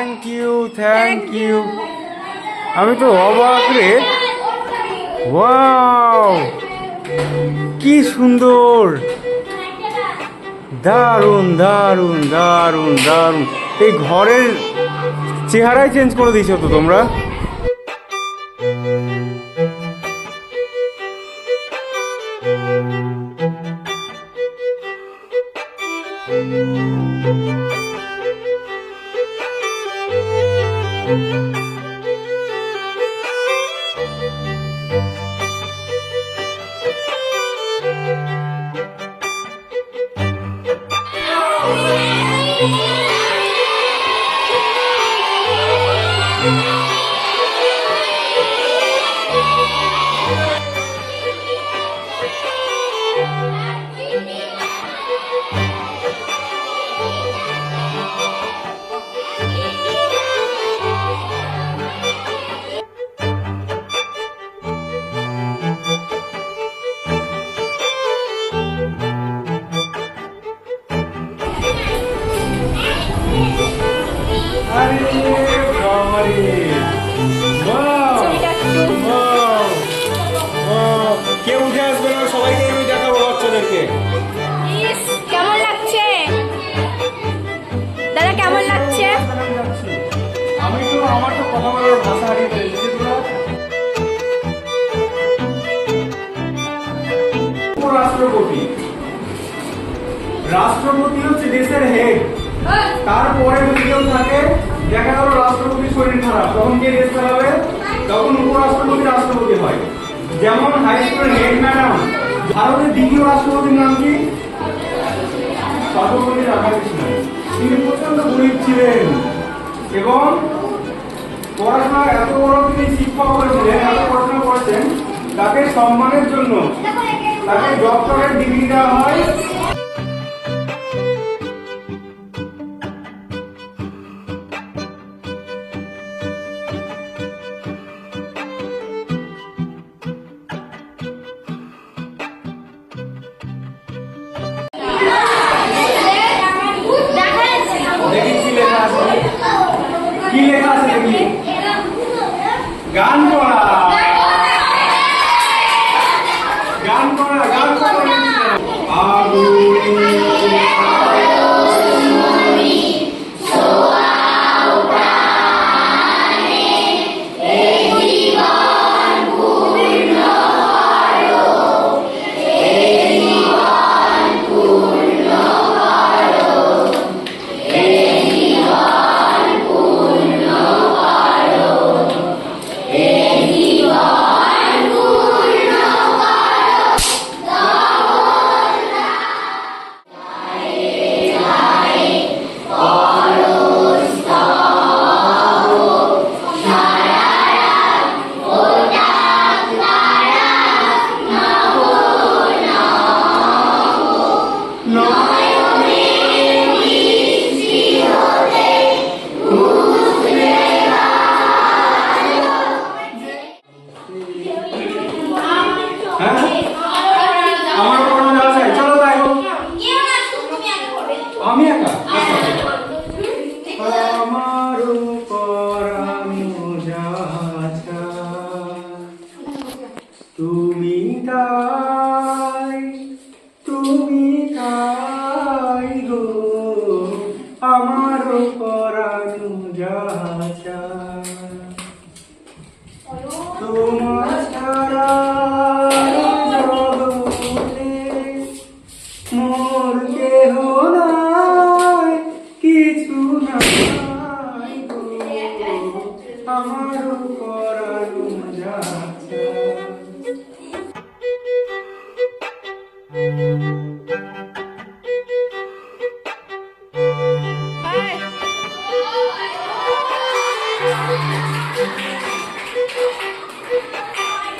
Thank you thank you আমি তো অবাক রে। ওয়াও কি সুন্দর। দারুণ দারুণ দারুণ দারুণ। এই ঘরের চেহারাই চেঞ্জ করে দিয়েছ তো তোমরা? কেউ উঠে আসবে না সবাইকে আমি দেখাবো বাচ্চাদেরকে কেমন লাগছে দাদা কেমন লাগছে? আমি তো আমার তো কথা বলার ভাষা হারিয়ে ফেলেছি রাষ্ট্রপতি রাষ্ট্রপতি হচ্ছে দেশের হেড তারপরে যদি কেউ থাকে দেখা গেল রাষ্ট্রপতির শরীর খারাপ, তখন কে দেশ চালাবে? তখন উপরাষ্ট্রপতি রাষ্ট্রপতি হয়। যেমন হাই স্কুলের হেড ম্যাডাম ভারতের দ্বিতীয় রাষ্ট্রপতির নাম কি? সর্বপল্লী রাধাকৃষ্ণন তিনি প্রচণ্ড গরিব ছিলেন এবং পড়াশোনা এত বড় তিনি শিক্ষক হয়েছিলেন এত পড়াশোনা করেছেন, তাকে সম্মানের জন্য, তাকে ডক্টরেট ডিগ্রি দেওয়া হয়। আমার পরানু যাচা তোমার মোর কেহ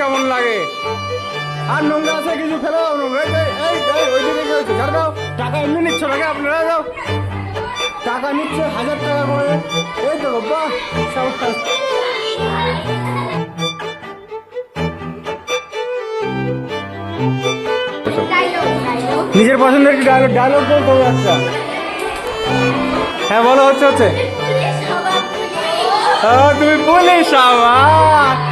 কেমন লাগে? আর নোংরা আছে কিছু ফেলে দাও নোংরা এই, এই এই ওই দিকে কি হয়েছে ছাড় দাও। টাকা এমনি নিচ্ছ নাকি? আপনারা দাও টাকা নিচ্ছে হাজার টাকা করে। এই তো বাবা নিজের পছন্দের কি ডায়লগ ডায়লগ বল তো একটা। হ্যাঁ বলো হচ্ছে হচ্ছে। তুমি পুলিশ আবার